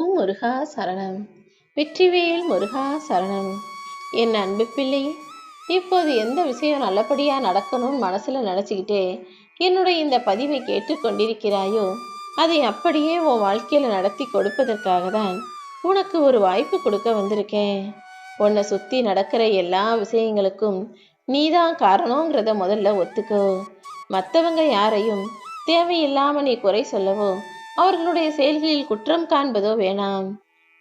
ஓம் முருகா சரணம். வெற்றிவேல் முருகா சரணம். என் அன்பு பிள்ளை இப்போது எந்த விஷயம் நல்லபடியாக நடக்கணும்னு மனசில் நினச்சிக்கிட்டே என்னுடைய இந்த பதிவை கேட்டுக்கொண்டிருக்கிறாயோ அதை அப்படியே உன் வாழ்க்கையில் நடத்தி கொடுப்பதற்காக தான் உனக்கு ஒரு வாய்ப்பு கொடுக்க வந்திருக்கேன். உன்னை சுற்றி நடக்கிற எல்லா விஷயங்களுக்கும் நீதான் காரணங்கிறத முதல்ல ஒத்துக்கோ. மற்றவங்க யாரையும் தேவையில்லாமல் நீ குறை சொல்லவோ அவர்களுடைய செயல்களில் குற்றம் காண்பதோ வேணாம்.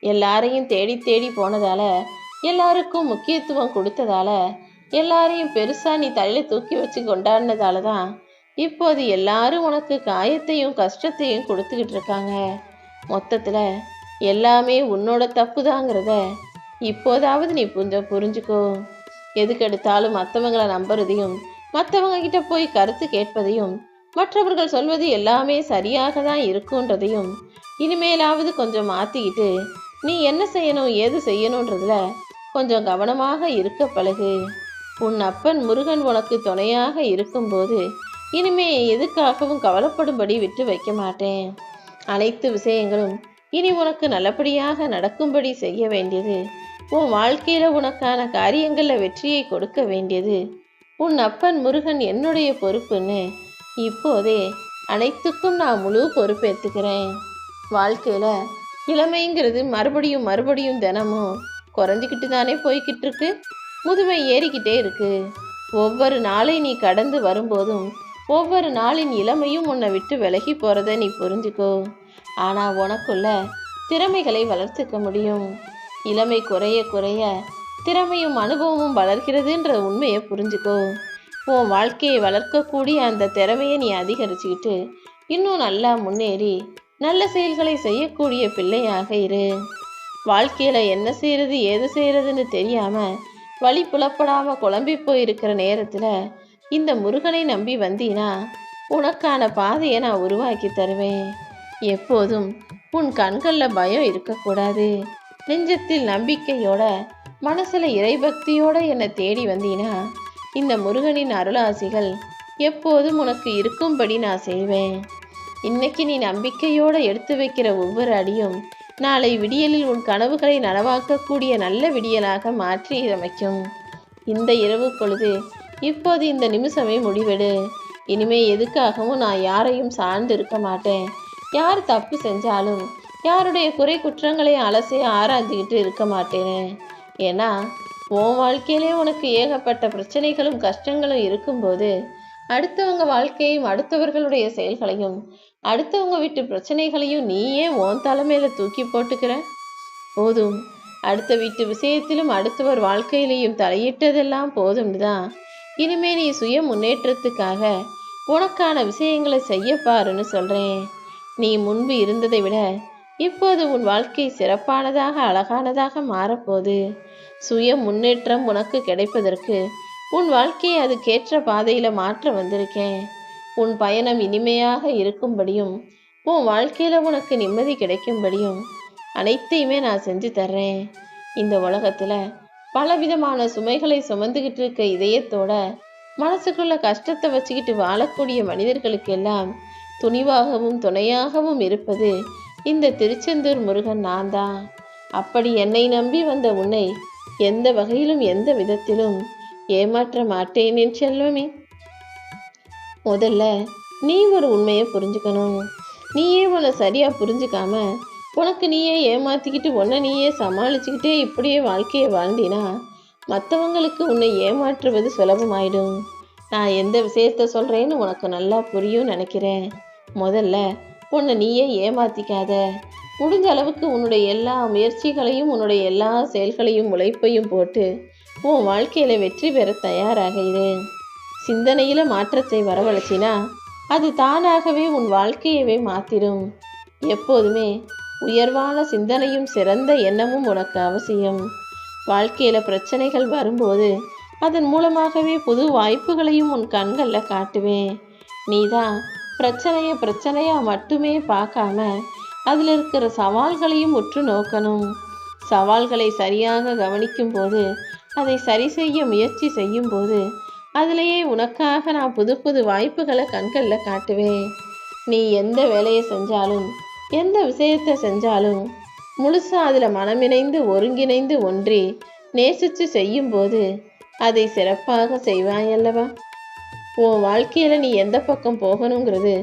எல்லாரையும் தேடி தேடி போனதால எல்லாருக்கும் முக்கியத்துவம் கொடுத்ததால எல்லாரையும் பெருசா நீ தலையில தூக்கி வச்சு கொண்டாடினதால தான் இப்போது எல்லாரும் உனக்கு காயத்தையும் கஷ்டத்தையும் கொடுத்துக்கிட்டு இருக்காங்க. மொத்தத்துல எல்லாமே உன்னோட தப்புதாங்கிறத இப்போதாவது நீ கொஞ்சம் புரிஞ்சுக்கோ. எதுக்கெடுத்தாலும் மற்றவங்களை நம்புறதையும் மற்றவங்க கிட்ட போய் கருத்து கேட்பதையும் மற்றவர்கள் சொல்வது எல்லாமே சரியாக தான் இருக்குன்றதையும் இனிமேலாவது கொஞ்சம் மாற்றிக்கிட்டு நீ என்ன செய்யணும் ஏது செய்யணுன்றதுல கொஞ்சம் கவனமாக இருக்க பழகு. உன் அப்பன் முருகன் உனக்கு துணையாக இருக்கும்போது இனிமே எதுக்காகவும் கவலைப்படும்படி விட்டு வைக்க மாட்டேன். அனைத்து விஷயங்களும் இனி உனக்கு நல்லபடியாக நடக்கும்படி செய்ய வேண்டியது. உன் வாழ்க்கையில் உனக்கான காரியங்களில் வெற்றியை கொடுக்க வேண்டியது. உன் அப்பன் முருகன் என்னுடைய பொறுப்புன்னு இப்போதே அனைத்துக்கும் நான் முழு பொறுப்பேற்றுக்கிறேன். வாழ்க்கையில் இளமைங்கிறது மறுபடியும் மறுபடியும் தினமும் குறைஞ்சிக்கிட்டு தானே போய்கிட்டு இருக்கு? முதுமை ஏறிக்கிட்டே இருக்கு. ஒவ்வொரு நாளை நீ கடந்து வரும்போதும் ஒவ்வொரு நாளின் இளமையும் உன்னை விட்டு விலகி போகிறத நீ புரிஞ்சுக்கோ. ஆனால் உனக்குள்ள திறமைகளை வளர்த்துக்க முடியும். இளமை குறைய குறைய திறமையும் அனுபவமும் வளர்கிறதுன்ற உண்மையை புரிஞ்சுக்கோ. உன் வாழ்க்கையை வளர்க்கக்கூடிய அந்த திறமையை நீ அதிகரிச்சுக்கிட்டு இன்னும் நல்லா முன்னேறி நல்ல செயல்களை செய்யக்கூடிய பிள்ளையாக இரு. வாழ்க்கையில் என்ன செய்கிறது ஏது செய்கிறதுன்னு தெரியாமல் வழி புலப்படாமல் குழம்பி போயிருக்கிற நேரத்தில் இந்த முருகனை நம்பி வந்தீனா உனக்கான பாதையை நான் உருவாக்கி தருவேன். எப்போதும் உன் கண்களில் பயம் இருக்கக்கூடாது. நெஞ்சத்தில் நம்பிக்கையோட மனசில் இறைபக்தியோட என்னை தேடி வந்தீனா இந்த முருகனின் அருளாசிகள் எப்போதும் உனக்கு இருக்கும்படி நான் செய்வேன். இன்னைக்கு நீ நம்பிக்கையோடு எடுத்து வைக்கிற ஒவ்வொரு அடியும் நாளை விடியலில் உன் கனவுகளை நனவாக்கக்கூடிய நல்ல விடியலாக மாற்றி அமைக்கும். இந்த இரவு பொழுது இப்போது இந்த நிமிஷமே முடிவெடு. இனிமே எதுக்காகவும் நான் யாரையும் சார்ந்து இருக்க மாட்டேன். யார் தப்பு செஞ்சாலும் யாருடைய குறை குற்றங்களை அலசி ஆராய்ஞ்சிக்கிட்டு இருக்க மாட்டேனே. ஏன்னா உன் வாழ்க்கையிலே உனக்கு ஏகப்பட்ட பிரச்சனைகளும் கஷ்டங்களும் இருக்கும்போது அடுத்தவங்க வாழ்க்கையும் அடுத்தவர்களுடைய செயல்களையும் அடுத்தவங்க வீட்டு பிரச்சனைகளையும் நீயே உன் தலைமையில தூக்கி போட்டுக்கிற? போதும். அடுத்த வீட்டு விஷயத்திலும் அடுத்தவர் வாழ்க்கையிலையும் தலையிட்டதெல்லாம் போதும்னு தான் இனிமே நீ சுய முன்னேற்றத்துக்காக உனக்கான விஷயங்களை செய்ய பாருன்னு சொல்கிறேன் நீ முன்பு இருந்ததை விட இப்போது உன் வாழ்க்கை சிறப்பானதாக அழகானதாக மாறப்போது. சுய முன்னேற்றம் உனக்கு கிடைப்பதற்கு உன் வாழ்க்கையை அதுக்கேற்ற பாதையில் மாற்ற வந்திருக்கேன். உன் பயணம் இனிமையாக இருக்கும்படியும் உன் வாழ்க்கையில் உனக்கு நிம்மதி கிடைக்கும்படியும் அனைத்தையுமே நான் செஞ்சு தர்றேன். இந்த உலகத்தில் பலவிதமான சுமைகளை சுமந்துக்கிட்டு இருக்க இதயத்தோட மனசுக்குள்ள கஷ்டத்தை வச்சுக்கிட்டு வாழக்கூடிய மனிதர்களுக்கெல்லாம் துணிவாகவும் துணையாகவும் இருப்பது இந்த திருச்செந்தூர் முருகன் நான் தான் அப்படி என்னை நம்பி வந்த உன்னை எந்த வகையிலும் எந்த விதத்திலும் ஏமாற்ற மாட்டேன் என் செல்வமே. முதல்ல நீ ஒரு உண்மையை புரிஞ்சுக்கணும். நீயே உன்னை சரியாக புரிஞ்சுக்காம உனக்கு நீயே ஏமாற்றிக்கிட்டு உன்னை நீயே சமாளிச்சுக்கிட்டே இப்படியே வாழ்க்கையை வாழ்ந்தினா மற்றவங்களுக்கு உன்னை ஏமாற்றுவது சுலபமாயிடும். நான் எந்த விஷயத்த சொல்கிறேன்னு உனக்கு நல்லா புரியும் நினைக்கிறேன். முதல்ல உன்னை நீயே ஏமாத்திக்காத. முடிஞ்ச அளவுக்கு உன்னுடைய எல்லா முயற்சிகளையும் உன்னுடைய எல்லா செயல்களையும் உழைப்பையும் போட்டு உன் வாழ்க்கையில வெற்றி பெற தயாராக இரு. சிந்தனையில மாற்றத்தை வரவழைச்சினா அது தானாகவே உன் வாழ்க்கையவே மாத்திடும் எப்போதுமே உயர்வான சிந்தனையும் சிறந்த எண்ணமும் உனக்கு அவசியம். வாழ்க்கையில பிரச்சனைகள் வரும்போது அதன் மூலமாகவே புது வாய்ப்புகளையும் உன் கண்களில் காட்டுவேன். நீதான் பிரச்சனையை பிரச்சனையாக மட்டுமே பார்க்காம அதில் இருக்கிற சவால்களையும் உற்று நோக்கணும். சவால்களை சரியாக கவனிக்கும் போது அதை சரி செய்ய முயற்சி செய்யும் போது அதிலேயே உனக்காக நான் புது புது வாய்ப்புகளை கண்களில் காட்டுவேன். நீ எந்த வேலையை செஞ்சாலும் எந்த விஷயத்தை செஞ்சாலும் முழுசாக அதில் மனமிணைந்து ஒருங்கிணைந்து ஒன்றி நேசித்து செய்யும்போது அதை சிறப்பாக செய்வாயல்லவா? உன் வாழ்க்கையில் நீ எந்த பக்கம் போகணுங்கிறது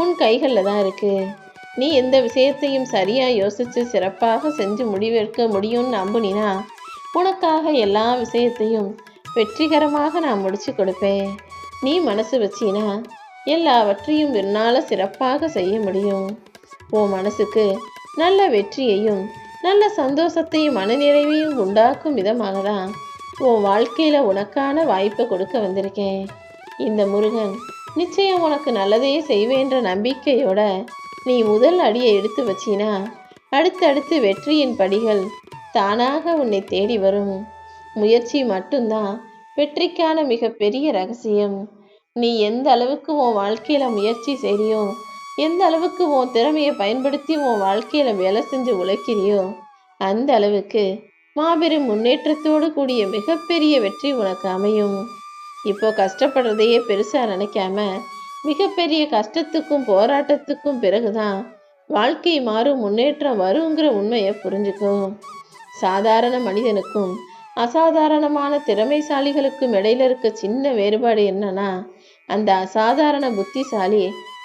உன் கைகளில் தான் இருக்குது நீ எந்த விஷயத்தையும் சரியாக யோசித்து சிறப்பாக செஞ்சு முடிவெடுக்க முடியும்னு நம்புனினா உனக்காக எல்லா விஷயத்தையும் வெற்றிகரமாக நான் முடிச்சு கொடுப்பேன். நீ மனசு வச்சினா எல்லாவற்றையும் என்னால் சிறப்பாக செய்ய முடியும். உன் மனசுக்கு நல்ல வெற்றியையும் நல்ல சந்தோஷத்தையும் மனநிறைவையும் உண்டாக்கும் விதமாக தான் உன் வாழ்க்கையில் உனக்கான வாய்ப்பை கொடுக்க வந்திருக்கேன். இந்த முருகன் நிச்சயம் உனக்கு நல்லதே செய்வேன்ற நம்பிக்கையோட நீ முதல் அடியை எடுத்து வச்சினா அடுத்தடுத்து வெற்றியின் படிகள் தானாக உன்னை தேடி வரும். முயற்சி மட்டும்தான் வெற்றிக்கான மிகப்பெரிய ரகசியம். நீ எந்த அளவுக்கு உன் வாழ்க்கையில முயற்சி செய்றியோ எந்த அளவுக்கு உன் திறமையை பயன்படுத்தி உன் வாழ்க்கையில வேலை செஞ்சு உழைக்கிறியோ அந்த அளவுக்கு மாபெரும் முன்னேற்றத்தோடு கூடிய மிகப்பெரிய வெற்றி உனக்கு அமையும். இப்போ கஷ்டப்படுறதையே பெருசாக நினைக்காம மிகப்பெரிய கஷ்டத்துக்கும் போராட்டத்துக்கும் பிறகுதான் வாழ்க்கை மாறும் முன்னேற்றம் வருங்கிற உண்மையை புரிஞ்சுக்கும். சாதாரண மனிதனுக்கும் அசாதாரணமான திறமைசாலிகளுக்கும் இடையில இருக்க சின்ன வேறுபாடு என்னன்னா அந்த அசாதாரண புத்திசாலி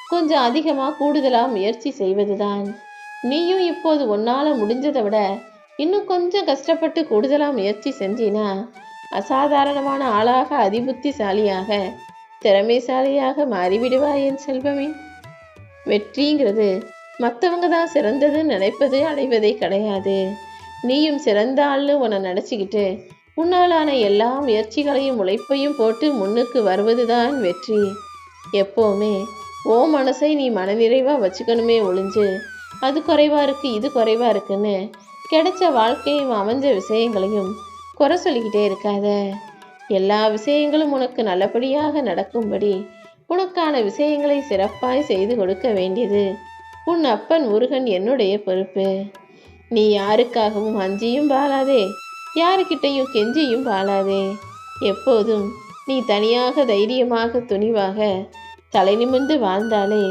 கொஞ்சம் அதிகமாக கூடுதலாக முயற்சி செய்வதுதான். நீயும் இப்போது உன்னால் முடிஞ்சதை விட இன்னும் கொஞ்சம் கஷ்டப்பட்டு கூடுதலாக முயற்சி செஞ்சினா அசாதாரணமான ஆளாக அதிபுத்திசாலியாக திறமைசாலியாக மாறிவிடுவாய் என் செல்வமே. வெற்றிங்கிறது மற்றவங்க தான் சிறந்ததுன்னு நினைப்பது அடைவதே கிடையாது. நீயும் சிறந்த ஆள்னு உன்னை நினச்சிக்கிட்டு உன்னாலான எல்லா முயற்சிகளையும் உழைப்பையும் போட்டு முன்னுக்கு வருவதுதான் வெற்றி. எப்போவுமே ஓ மனசை நீ மனநிறைவாக வச்சுக்கணுமே ஒளிஞ்சு அது குறைவாக இருக்குது இது குறைவாக இருக்குன்னு கிடைச்ச வாழ்க்கையும் அமைஞ்ச விஷயங்களையும் குறை சொல்லிக்கிட்டே இருக்காத. எல்லா விஷயங்களும் உனக்கு நல்லபடியாக நடக்கும்படி உனக்கான விஷயங்களை சிறப்பாய் செய்து கொடுக்க வேண்டியது உன் அப்பன் முருகன் என்னுடைய பொறுப்பு. நீ யாருக்காகவும் அஞ்சியும் பாழாதே யாருக்கிட்டையும் கெஞ்சியும் பாழாதே எப்போதும் நீ தனியாக தைரியமாக துணிவாக தலை நிமிர்ந்து வாழ்ந்தாலே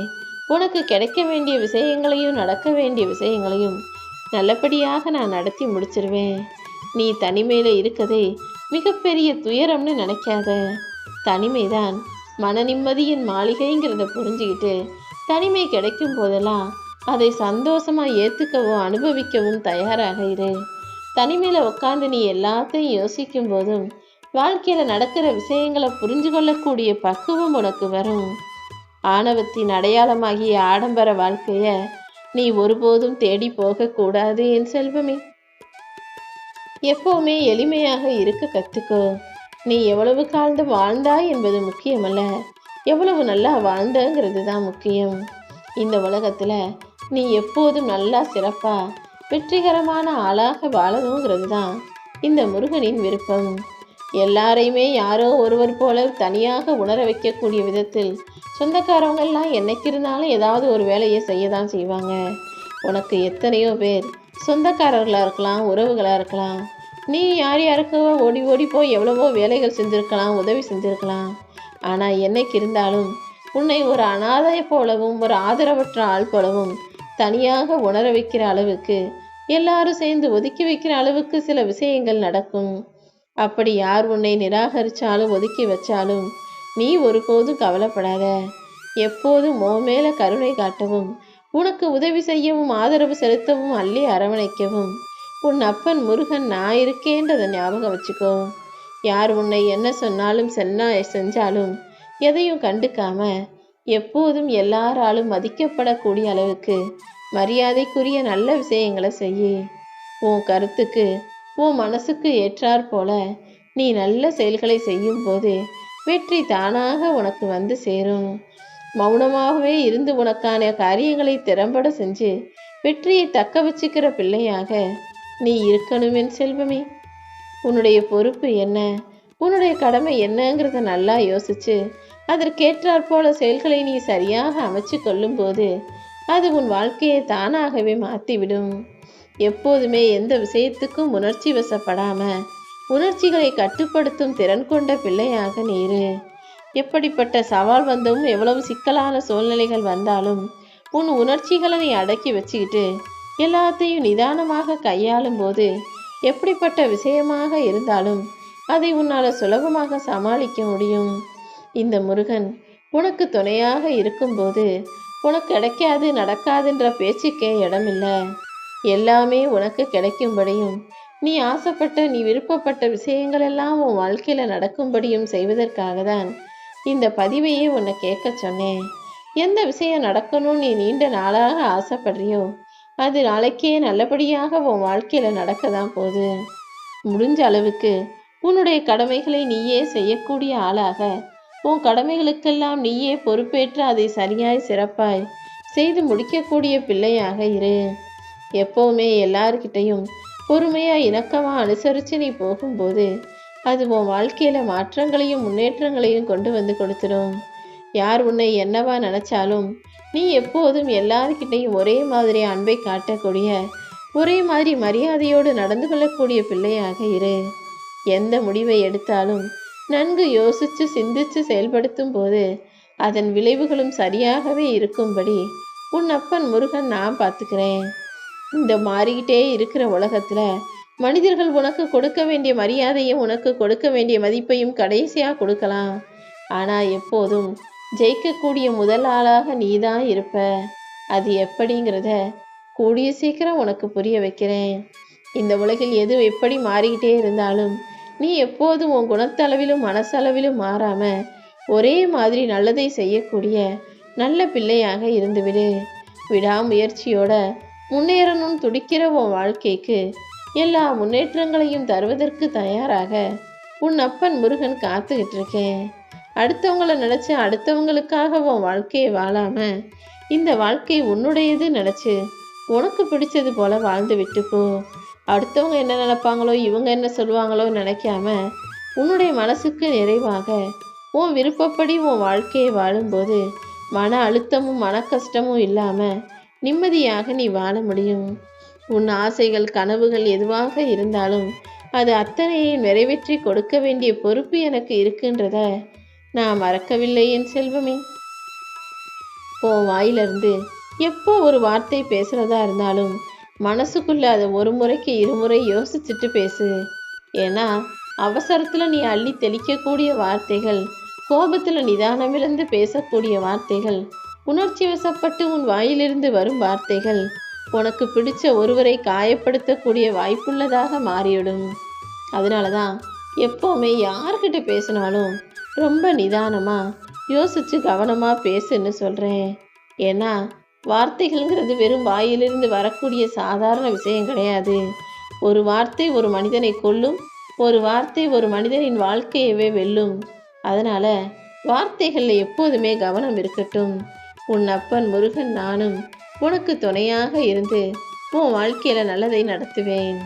உனக்கு கிடைக்க வேண்டிய விஷயங்களையும் நடக்க வேண்டிய விஷயங்களையும் நல்லபடியாக நான் நடத்தி முடிச்சிருவேன். நீ தனிமையில் இருக்கதே மிகப்பெரிய துயரம்னு நினைக்காத. தனிமைதான். மன நிம்மதியின் மாளிகைங்கிறத புரிஞ்சுக்கிட்டு தனிமை கிடைக்கும் போதெல்லாம் அதை சந்தோஷமாக ஏற்றுக்கவும் அனுபவிக்கவும் தயாராக இரு. தனிமையில் உட்காந்து நீ எல்லாத்தையும் யோசிக்கும் போதும் வாழ்க்கையில் நடக்கிற விஷயங்களை புரிஞ்சு கொள்ளக்கூடிய பக்குவம் உனக்கு வரும். ஆணவத்தின் அடையாளமாகிய ஆடம்பர வாழ்க்கையை நீ ஒருபோதும் தேடி போகக்கூடாது என் செல்வமே. எப்பவுமே எளிமையாக இருக்க கற்றுக்கோ நீ எவ்வளவு காலம் வாழ்ந்தாய் என்பது முக்கியமல்ல. எவ்வளவு நல்லா வாழ்ந்தங்கிறது தான் முக்கியம். இந்த உலகத்தில் நீ எப்போதும் நல்லா சிறப்பாக வெற்றிகரமான ஆளாக வாழணுங்கிறது தான் இந்த முருகனின் விருப்பம். எல்லாரையுமே யாரோ ஒருவர் போல தனியாக உணர வைக்கக்கூடிய விதத்தில் சொந்தக்காரவங்கெல்லாம் என்னைக்கு இருந்தாலும் ஏதாவது ஒரு வேலையை செய்ய தான் செய்வாங்க. உனக்கு எத்தனையோ பேர் சொந்தக்காரர்களாக இருக்கலாம் உறவுகளாக இருக்கலாம். நீ யார் யாருக்கோ ஓடி ஓடி போய் எவ்வளவோ வேலைகள் செஞ்சுருக்கலாம் உதவி செஞ்சுருக்கலாம். ஆனால் என்னைக்கு இருந்தாலும் உன்னை ஒரு அனாதை போலவும் ஒரு ஆதரவற்ற ஆள் போலவும் தனியாக உணர வைக்கிற அளவுக்கு எல்லாரும் சேர்ந்து ஒதுக்கி வைக்கிற அளவுக்கு சில விஷயங்கள் நடக்கும். அப்படி யார் உன்னை நிராகரிச்சாலும் ஒதுக்கி வச்சாலும் நீ ஒருபோதும் கவலைப்படாத. எப்போதும் மோ மேல கருணை காட்டவும் உனக்கு உதவி செய்யவும் ஆதரவு செலுத்தவும் அள்ளி அரவணைக்கவும். உன் அப்பன் முருகன் நான் இருக்கேன்றதை ஞாபகம் வச்சுக்கோ. யார் உன்னை என்ன சொன்னாலும் சென்னா செஞ்சாலும் எதையும் கண்டுக்காம எப்போதும் எல்லாராலும் மதிக்கப்படக்கூடிய அளவுக்கு மரியாதைக்குரிய நல்ல விஷயங்களை செய்யு. உன் கருத்துக்கு உன் மனசுக்கு ஏற்றாற் போல நீ நல்ல செயல்களை செய்யும் போது வெற்றி தானாக உனக்கு வந்து சேரும். மௌனமாகவே இருந்து உனக்கான காரியங்களை திறம்பட செஞ்சு வெற்றியை தக்க வச்சுக்கிற பிள்ளையாக நீ இருக்கணும் என் செல்வமே. உன்னுடைய பொறுப்பு என்ன? உன்னுடைய கடமை என்னங்கிறத நல்லா யோசிச்சு அதற்கேற்றாற் போல செயல்களை நீ சரியாக அமைச்சு கொள்ளும்போது அது உன் வாழ்க்கையை தானாகவே மாற்றிவிடும் எப்போதுமே எந்த விஷயத்துக்கும் உணர்ச்சி வசப்படாம உணர்ச்சிகளை கட்டுப்படுத்தும் திறன் கொண்ட பிள்ளையாக நீரு எப்படிப்பட்ட சவால் வந்தும் எவ்வளவு சிக்கலான சூழ்நிலைகள் வந்தாலும் உன் உணர்ச்சிகளை நீ அடக்கி வச்சுக்கிட்டு எல்லாத்தையும் நிதானமாக கையாளும் போது எப்படிப்பட்ட விஷயமாக இருந்தாலும் அதை உன்னால் சுலபமாக சமாளிக்க முடியும். இந்த முருகன் உனக்கு துணையாக இருக்கும்போது உனக்கு கிடைக்காது நடக்காதுன்ற பேச்சுக்கே இடமில்லை. எல்லாமே உனக்கு கிடைக்கும்படியும் நீ ஆசைப்பட்ட நீ விருப்பப்பட்ட விஷயங்கள் எல்லாம் உன் வாழ்க்கையில் நடக்கும்படியும் செய்வதற்காக தான் இந்த பதிவையே உன்னை கேட்க சொன்னேன். எந்த விஷயம் நடக்கணும்னு நீ நீண்ட நாளாக ஆசைப்படுறியோ அது நாளைக்கே நல்லபடியாக உன் வாழ்க்கையில் நடக்க தான் போகுது. முடிஞ்ச அளவுக்கு உன்னுடைய கடமைகளை நீயே செய்யக்கூடிய ஆளாக. உன் கடமைகளுக்கெல்லாம் நீயே பொறுப்பேற்று அதை சரியாய் சிறப்பாய் செய்து முடிக்கக்கூடிய பிள்ளையாக இரு. எப்போவுமே எல்லார்கிட்டையும் பொறுமையா இணக்கமா அனுசரித்து நீ போகும்போது அது உன் வாழ்க்கையில மாற்றங்களையும் முன்னேற்றங்களையும் கொண்டு வந்து கொடுத்துடும். யார் உன்னை என்னவா நினைச்சாலும் நீ எப்போதும் எல்லார்கிட்டையும் ஒரே மாதிரி அன்பை காட்டக்கூடிய ஒரே மாதிரி மரியாதையோடு நடந்து கொள்ளக்கூடிய பிள்ளையாக இரு. எந்த முடிவை எடுத்தாலும் நன்கு யோசித்து சிந்தித்து செயல்படுத்தும் போது அதன் விளைவுகளும் சரியாகவே இருக்கும்படி உன் அப்பன் முருகன் நான் பார்த்துக்கிறேன். இந்த மாறிக்கிட்டே இருக்கிற உலகத்துல மனிதர்கள் உனக்கு கொடுக்க வேண்டிய மரியாதையும் உனக்கு கொடுக்க வேண்டிய மதிப்பையும் கடைசியாக கொடுக்கலாம். ஆனால் எப்போதும் ஜெயிக்கக்கூடிய முதல் ஆளாக நீ தான் இருப்ப. அது எப்படிங்கிறத கூடிய சீக்கிரம் உனக்கு புரிய வைக்கிறேன். இந்த உலகில் எது எப்படி மாறிக்கிட்டே இருந்தாலும் நீ எப்போதும் உன் குணத்தளவிலும் மனசளவிலும் மாறாமல் ஒரே மாதிரி நல்லதை செய்யக்கூடிய நல்ல பிள்ளையாக இருந்துவிடு. விடாமுயற்சியோட முன்னேறணும் துடிக்கிற உன் வாழ்க்கைக்கு எல்லா முன்னேற்றங்களையும் தருவதற்கு தயாராக. உன் அப்பன் முருகன் காத்துக்கிட்டு இருக்கேன் அடுத்தவங்கள நினச்சி அடுத்தவங்களுக்காக உன் வாழ்க்கையை வாழாம இந்த வாழ்க்கை உன்னுடையது நினச்சி உனக்கு பிடிச்சது போல வாழ்ந்து விட்டு போ. அடுத்தவங்க என்ன நினைப்பாங்களோ இவங்க என்ன சொல்லுவாங்களோ நினைக்காம உன்னுடைய மனசுக்கு நிறைவாக உன் விருப்பப்படி உன் வாழ்க்கையை வாழும்போது மன அழுத்தமும் மன கஷ்டமும் இல்லாமல் நிம்மதியாக நீ வாழ முடியும். உன் ஆசைகள் கனவுகள் எதுவாக இருந்தாலும் அது அத்தனையை நிறைவேற்றி கொடுக்க வேண்டிய பொறுப்பு எனக்கு இருக்குன்றத நான் மறக்கவில்லை என் செல்வமே. உன் வாயிலிருந்து எப்போ ஒரு வார்த்தை பேசுறதா இருந்தாலும் மனசுக்குள்ள அதை ஒரு முறைக்கு இருமுறை யோசிச்சுட்டு பேசு. ஏன்னா அவசரத்துல நீ அள்ளி தெளிக்கக்கூடிய வார்த்தைகள் கோபத்துல நிதானமிருந்து பேசக்கூடிய வார்த்தைகள் உணர்ச்சி வசப்பட்டு உன் வாயிலிருந்து வரும் வார்த்தைகள் உனக்கு பிடிச்ச ஒருவரை காயப்படுத்தக்கூடிய வாய்ப்புள்ளதாக மாறிவிடும். அதனால தான் எப்போவுமே யார்கிட்ட பேசினாலும் ரொம்ப நிதானமாக யோசிச்சு கவனமாக பேசுன்னு சொல்கிறேன் ஏன்னா வார்த்தைகள்ங்கிறது வெறும் வாயிலிருந்து வரக்கூடிய சாதாரண விஷயம் கிடையாது. ஒரு வார்த்தை ஒரு மனிதனை கொல்லும் ஒரு வார்த்தை ஒரு மனிதனின் வாழ்க்கையவே வெல்லும். அதனால் வார்த்தைகளில் எப்போதுமே கவனம் இருக்கட்டும். உன் அப்பன் முருகன் நானும் உனக்கு துணையாக இருந்து உன் வாழ்க்கையில் நல்லதை நடத்துவேன்.